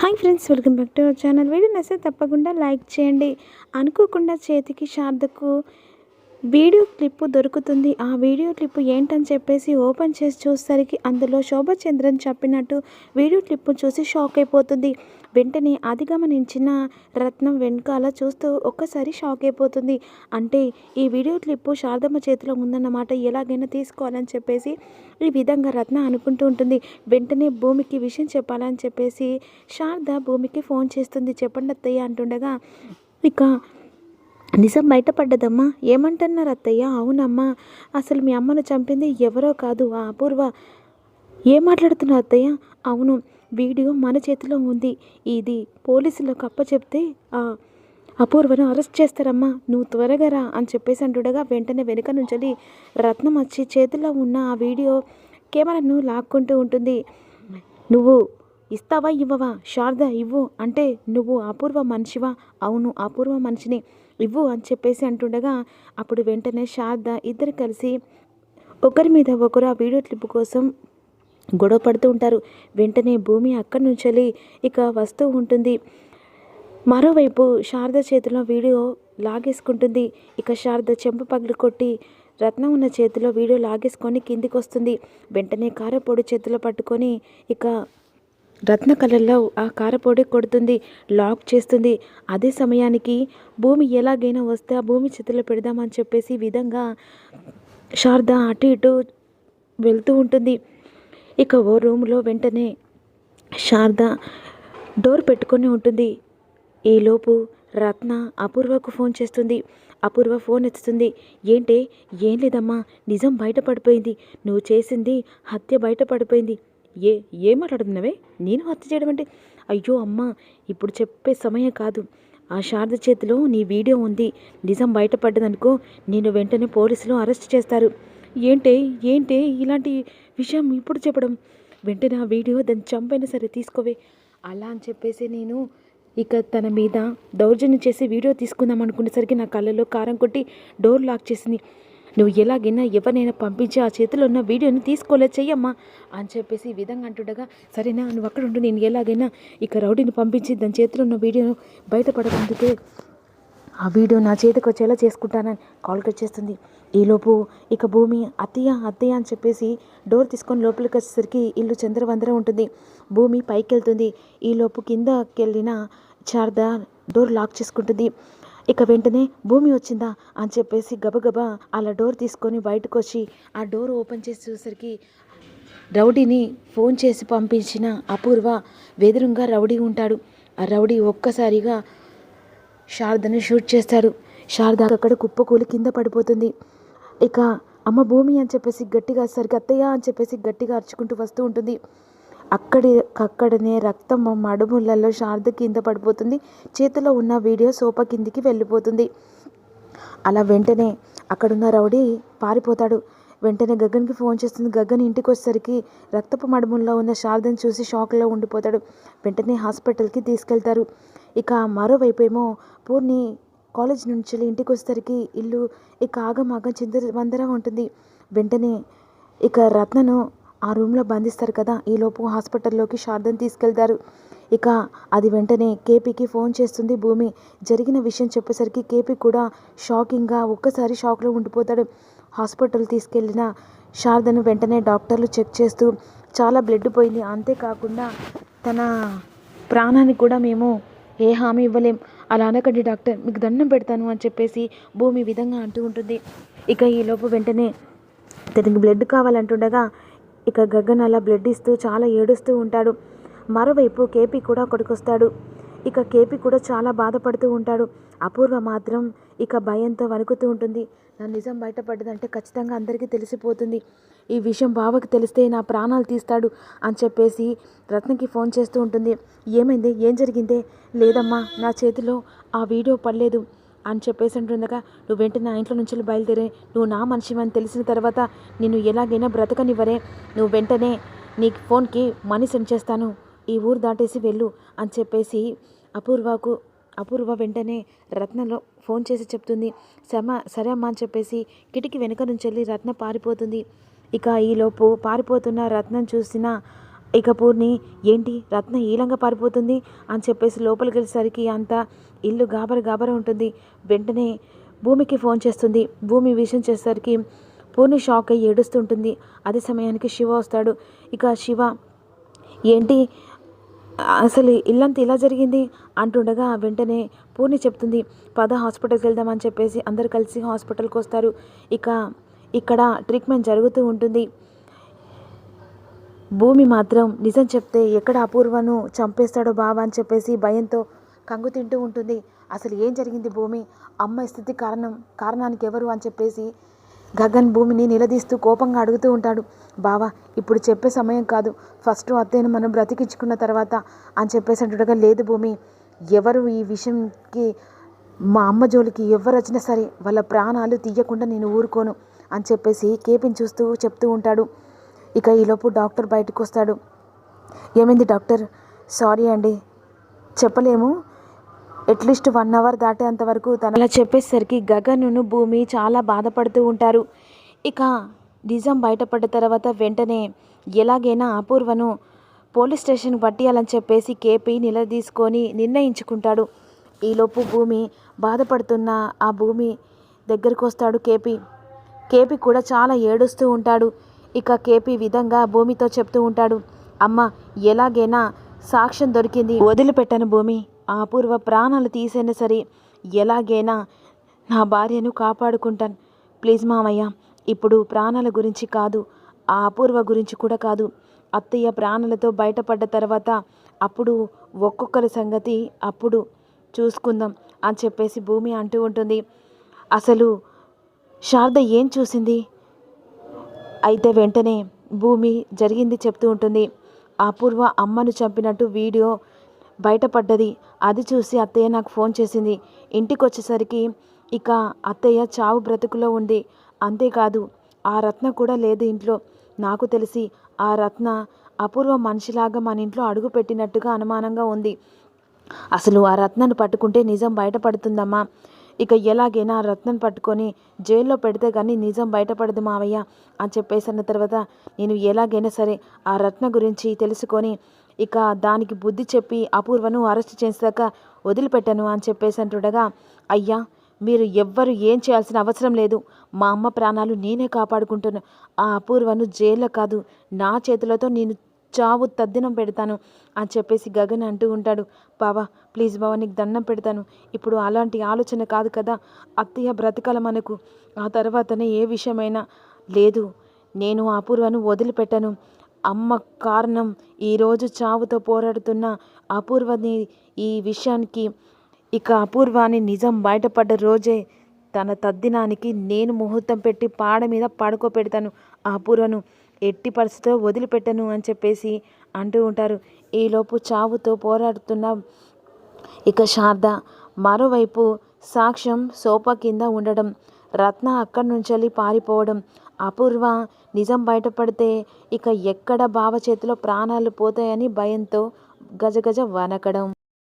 Hi friends welcome back to our channel. Video నచ్చితే తప్పకుండా like చేయండి. అనుకోకుండా చేతికి శారదకు వీడియో క్లిప్ దొరుకుతుంది. ఆ వీడియో క్లిప్ ఏంటని చెప్పేసి ఓపెన్ చేసి చూసేసరికి అందులో శోభచంద్రన్ చెప్పినట్టు వీడియో క్లిప్ చూసి షాక్ అయిపోతుంది. వెంటనే అది గమనించిన రత్నం వెనకాల చూస్తూ ఒక్కసారి షాక్ అయిపోతుంది. అంటే ఈ వీడియో క్లిప్ శారదమ్మ చేతిలో ఉందన్నమాట. ఎలాగైనా తీసుకోవాలని చెప్పేసి ఈ విధంగా రత్న అనుకుంటూ ఉంటుంది. వెంటనే భూమికి విషయం చెప్పాలని చెప్పేసి శారద భూమికి ఫోన్ చేస్తుంది. చెప్పండి అత్తయ్య అంటుండగా ఇక నిజం బయటపడ్డదమ్మా. ఏమంటున్నారు అత్తయ్య? అవునమ్మా. అసలు మీ అమ్మను చంపింది ఎవరో కాదు ఆ అపూర్వ. ఏం మాట్లాడుతున్నావు అత్తయ్య? అవును వీడియో మన చేతిలో ఉంది. ఇది పోలీసులకు అప్ప చెప్తే ఆ అపూర్వను అరెస్ట్ చేస్తారమ్మా. నువ్వు త్వరగా రా అని చెప్పేసి అంటుండగా వెంటనే వెనుక నుంచి రత్నం వచ్చి చేతిలో ఉన్న ఆ వీడియో కెమెరాను లాక్కుంటూ ఉంటుంది. నువ్వు ఇస్తావా ఇవ్వవా? శారద ఇవ్వు. అంటే నువ్వు అపూర్వ మనిషివా? అవును అపూర్వ మనిషిని. ఇవ్వు అని చెప్పేసి అంటుండగా అప్పుడు వెంటనే శారద ఇద్దరు కలిసి ఒకరి మీద ఒకరు ఆ వీడియో క్లిప్ కోసం గొడవ పడుతూ ఉంటారు. వెంటనే భూమి అక్కడి నుంచి ఇక వస్తూ ఉంటుంది. మరోవైపు శారద చేతిలో వీడియో లాగేసుకుంటుంది. ఇక శారద చెంప పగిలి కొట్టి రత్నం ఉన్న చేతిలో వీడియో లాగేసుకొని కిందికి వస్తుంది. వెంటనే కారపొడి చేతిలో పట్టుకొని ఇక రత్న కళల్లో ఆ కారపొడి కొడుతుంది లాక్ చేస్తుంది. అదే సమయానికి భూమి ఎలాగైనా వస్తే ఆ భూమి చేతిలో పెడదామని చెప్పేసి విధంగా శారద అటు ఇటు వెళ్తూ ఉంటుంది. ఇక ఓ రూమ్లో వెంటనే శారద డోర్ పెట్టుకొని ఉంటుంది. ఈలోపు రత్న అపూర్వకు ఫోన్ చేస్తుంది. అపూర్వ ఫోన్ ఎత్తుతుంది. ఏంటే? ఏం లేదమ్మా నిజం బయటపడిపోయింది నువ్వు చేసింది హత్య బయటపడిపోయింది ఏ ఏం మాట్లాడుతున్నావే నేను హత్య చేయడం అంటే? అయ్యో అమ్మా ఇప్పుడు చెప్పే సమయం కాదు. ఆ శారద చేతిలో నీ వీడియో ఉంది. నిజం బయటపడ్డదనుకో నేను వెంటనే పోలీసులు అరెస్ట్ చేస్తారు. ఏంటే ఏంటే ఇలాంటి విషయం ఇప్పుడు చెప్పడం? వెంటనే ఆ వీడియో దాన్ని చంపైనా సరే తీసుకోవే. అలా అని చెప్పేసి నేను ఇక తన మీద దౌర్జన్యం చేసి వీడియో తీసుకుందాం అనుకునేసరికి నా కళ్ళలో కారం కొట్టి డోర్ లాక్ చేసింది. నువ్వు ఎలాగైనా ఎవరినైనా పంపించి ఆ చేతిలో ఉన్న వీడియోని తీసుకోలే చెయ్యమ్మా అని చెప్పేసి ఈ విధంగా అంటుండగా సరేనా నువ్వు అక్కడ ఉండు నేను ఎలాగైనా ఇక రౌడీని పంపించి దాని చేతిలో ఉన్న వీడియోను బయటపడకందుకే ఆ వీడియో నా చేతికి వచ్చేలా చేసుకుంటానని కాల్ కట్ చేస్తుంది ఈలోపు ఇక భూమి అత్తయ్య అత్తయ్య అని చెప్పేసి డోర్ తీసుకొని లోపలికి వచ్చేసరికి ఇల్లు చంద్రవందర ఉంటుంది. భూమి పైకి వెళ్తుంది ఈలోపు కిందకి వెళ్ళిన శారద డోర్ లాక్ చేసుకుంటుంది. ఇక వెంటనే భూమి వచ్చిందా అని చెప్పేసి గబగబా అలా డోర్ తీసుకొని బయటకు వచ్చి ఆ డోర్ ఓపెన్ చేసి చూసరికి రౌడీని ఫోన్ చేసి పంపించిన అపూర్వ వెదురుగా రౌడీ ఉంటాడు. ఆ రౌడీ ఒక్కసారిగా శారదని షూట్ చేస్తాడు. శారద అక్కడ కుప్పకూలి కింద పడిపోతుంది. ఇక అమ్మ భూమి అని చెప్పేసి గట్టిగా సరికి అత్తయ్య అని చెప్పేసి గట్టిగా అరుచుకుంటూ వస్తూ ఉంటుంది. అక్కడి అక్కడనే రక్తం మడుములలో శారద కింద పడిపోతుంది. చేతిలో ఉన్న వీడియో సోఫా కిందికి వెళ్ళిపోతుంది. అలా వెంటనే అక్కడున్న రౌడీ పారిపోతాడు. వెంటనే గగన్కి ఫోన్ చేస్తుంది. గగన్ ఇంటికి వచ్చేసరికి రక్తపు మడుముల్లో ఉన్న శారదను చూసి షాక్లో ఉండిపోతాడు. వెంటనే హాస్పిటల్కి తీసుకెళ్తారు. ఇక మరోవైపు ఏమో పూర్ణి కాలేజ్ నుంచి ఇంటికి వచ్చేసరికి ఇల్లు ఇక ఆగమాగం చింత మందరం ఉంటుంది. వెంటనే ఇక రత్నను ఆ రూమ్లో బంధిస్తారు కదా. ఈలోపు హాస్పిటల్లోకి శారదను తీసుకెళ్తారు. ఇక అది వెంటనే కేపీకి ఫోన్ చేస్తుంది భూమి. జరిగిన విషయం చెప్పేసరికి కేపీ కూడా షాకింగ్గా ఒక్కసారి షాక్లో ఉండిపోతాడు. హాస్పిటల్ తీసుకెళ్ళిన శారదను వెంటనే డాక్టర్లు చెక్ చేస్తూ చాలా బ్లడ్ పోయింది. అంతేకాకుండా తన ప్రాణానికి కూడా మేము ఏ హామీ ఇవ్వలేం. అలా అనకండి డాక్టర్. మీకు దండం పెడతాను అని చెప్పేసి భూమి విధంగా అంటూ ఉంటుంది. ఇక ఈలోపు వెంటనే తనకి బ్లడ్ కావాలంటుండగా ఇక గగన్ అలా బ్లడ్ ఇస్తూ చాలా ఏడుస్తూ ఉంటాడు. మరోవైపు కేపీ కూడా కొడుకొస్తాడు. ఇక కేపీ కూడా చాలా బాధపడుతూ ఉంటాడు. అపూర్వ మాత్రం ఇక భయంతో వణుకుతూ ఉంటుంది. నా నిజం బయటపడ్డదంటే ఖచ్చితంగా అందరికీ తెలిసిపోతుంది. ఈ విషయం బావకి తెలిస్తే నా ప్రాణాలు తీస్తాడు అని చెప్పేసి రత్నకి ఫోన్ చేస్తూ ఉంటుంది. ఏమైంది? ఏం జరిగిందే? లేదమ్మా నా చేతిలో ఆ వీడియో పడలేదు. అని చెప్పేసి అంటుండగా నువ్వు వెంటనే నా ఇంట్లో నుంచి బయలుదేరే? నువ్వు నా మనిషివని తెలిసిన తర్వాత నేను ఎలాగైనా బ్రతకనివ్వరే. నువ్వు వెంటనే నీ ఫోన్కి మనీ సెండ్ చేస్తాను. ఈ ఊరు దాటేసి వెళ్ళు అని చెప్పేసి అపూర్వకు అపూర్వ వెంటనే రత్నలో ఫోన్ చేసి చెప్తుంది. శమ సరే అమ్మా అని చెప్పేసి కిటికీ వెనుక నుంచి వెళ్ళి రత్న పారిపోతుంది. ఇక ఈలోపు పారిపోతున్న రత్నం చూసిన ఇక పూర్ణి ఏంటి? రత్న ఈలంగా పారిపోతుంది? అని చెప్పేసి లోపలికి వెళ్ళేసరికి అంతా ఇల్లు గాబర గాబర ఉంటుంది. వెంటనే భూమికి ఫోన్ చేస్తుంది. భూమి విషయం చేసేసరికి పూర్ణి షాక్ అయ్యి ఏడుస్తుంటుంది. అదే సమయానికి శివ వస్తాడు. ఇక శివ ఏంటి? అసలు ఇల్లంతా ఇలా జరిగింది? అంటుండగా వెంటనే పూర్ణి చెప్తుంది పద హాస్పిటల్కి వెళ్దామని చెప్పేసి అందరు కలిసి హాస్పిటల్కి వస్తారు. ఇక ఇక్కడ ట్రీట్మెంట్ జరుగుతూ ఉంటుంది. భూమి మాత్రం నిజం చెప్తే ఎక్కడ అపూర్వను చంపేస్తాడో బావా అని చెప్పేసి భయంతో కంగు తింటూ ఉంటుంది. అసలు ఏం జరిగింది భూమి? అమ్మ స్థితి కారణం కారణానికి ఎవరు అని చెప్పేసి గగన్ భూమిని నిలదీస్తూ కోపంగా అడుగుతూ ఉంటాడు. బావా ఇప్పుడు చెప్పే సమయం కాదు. ఫస్ట్ అత్తయ్యను మనం బ్రతికించుకున్న తర్వాత అని చెప్పేసి అంటుండగా లేదు భూమి ఎవరు ఈ విషయంకి మా అమ్మ జోలికి ఎవరు వచ్చినా సరే వాళ్ళ ప్రాణాలు తీయకుండా నేను ఊరుకోను అని చెప్పేసి కేపిని చూస్తూ చెప్తూ ఉంటాడు. ఇక ఈలోపు డాక్టర్ బయటకు వస్తాడు. ఏమైంది డాక్టర్? సారీ అండి. చెప్పలేము. అట్లీస్ట్ వన్ అవర్ దాటేంత వరకు తన అలా చెప్పేసరికి గగన్ను భూమి చాలా బాధపడుతూ ఉంటారు. ఇక నిజం బయటపడ్డ తర్వాత వెంటనే ఎలాగైనా అపూర్వను పోలీస్ స్టేషన్ పట్టియాలని చెప్పేసి కేపీ నిలదీసుకొని నిర్ణయించుకుంటాడు. ఈలోపు భూమి బాధపడుతున్న ఆ భూమి దగ్గరికి వస్తాడు కేపీ. కేపీ కూడా చాలా ఏడుస్తూ ఉంటాడు. ఇక కేపీ విధంగా భూమితో చెప్తూ ఉంటాడు. అమ్మ ఎలాగైనా సాక్ష్యం దొరికింది. వదిలిపెట్టను భూమి. ఆ అపూర్వ ప్రాణాలు తీసైనా సరే ఎలాగైనా నా భార్యను కాపాడుకుంటాను. ప్లీజ్ మామయ్య ఇప్పుడు ప్రాణాల గురించి కాదు ఆ అపూర్వ గురించి కూడా కాదు. అత్తయ్య ప్రాణాలతో బయటపడ్డ తర్వాత అప్పుడు ఒక్కొక్కరి సంగతి అప్పుడు చూసుకుందాం అని చెప్పేసి భూమి అంటూ ఉంటుంది. అసలు శారద ఏం చూసింది? అయితే వెంటనే భూమి జరిగింది చెప్తూ ఉంటుంది. అపూర్వ అమ్మను చంపినట్టు వీడియో బయటపడ్డది. అది చూసి అత్తయ్య నాకు ఫోన్ చేసింది. ఇంటికి వచ్చేసరికి ఇక అత్తయ్య చావు బ్రతుకులో ఉంది. అంతేకాదు ఆ రత్న కూడా లేదు ఇంట్లో. నాకు తెలిసి ఆ రత్న అపూర్వ మనిషిలాగా మన ఇంట్లో అడుగు పెట్టినట్టుగా అనుమానంగా ఉంది. అసలు ఆ రత్నను పట్టుకుంటే నిజం బయటపడుతుందమ్మా. ఇక ఎలాగైనా రత్నం పట్టుకొని జైల్లో పెడితే కానీ నిజం బయటపడదు మావయ్య అని చెప్పేసి అన్న తర్వాత నేను ఎలాగైనా సరే ఆ రత్న గురించి తెలుసుకొని ఇక దానికి బుద్ధి చెప్పి అపూర్వను అరెస్ట్ చేసాక వదిలిపెట్టాను అని చెప్పేసి అంటుండగా అయ్యా మీరు ఎవ్వరు ఏం చేయాల్సిన అవసరం లేదు. మా అమ్మ ప్రాణాలు నేనే కాపాడుకుంటాను. ఆ అపూర్వను జైల్లో కాదు నా చేతులతో నేను చావు తద్దినం పెడతాను అని చెప్పేసి గగన్ అంటూ ఉంటాడు. బావా ప్లీజ్ బావా నీకు దండం పెడతాను. ఇప్పుడు అలాంటి ఆలోచన కాదు కదా. అత్తయ్య బ్రతకాల మనకు. ఆ తర్వాతనే ఏ విషయమైనా లేదు. నేను ఆ అపూర్వను వదిలిపెట్టను. అమ్మ కారణం ఈరోజు చావుతో పోరాడుతున్న అపూర్వని ఈ విషయానికి ఇక అపూర్వాని నిజం బయటపడ్డ రోజే తన తద్దినానికి నేను ముహూర్తం పెట్టి పాడ మీద పడుకోబెడతాను ఆ అపూర్వను. ఎట్టి పరిస్థితిలో వదిలిపెట్టను అని చెప్పేసి అంటూ ఉంటారు. ఈలోపు చావుతో పోరాడుతున్న ఇక శారద మరోవైపు సాక్ష్యం సోఫా కింద ఉండడం రత్న అక్కడి నుంచి పారిపోవడం అపూర్వ నిజం బయటపడితే ఇక ఎక్కడ బావ చేతిలో ప్రాణాలు పోతాయని భయంతో గజగజ వనకడం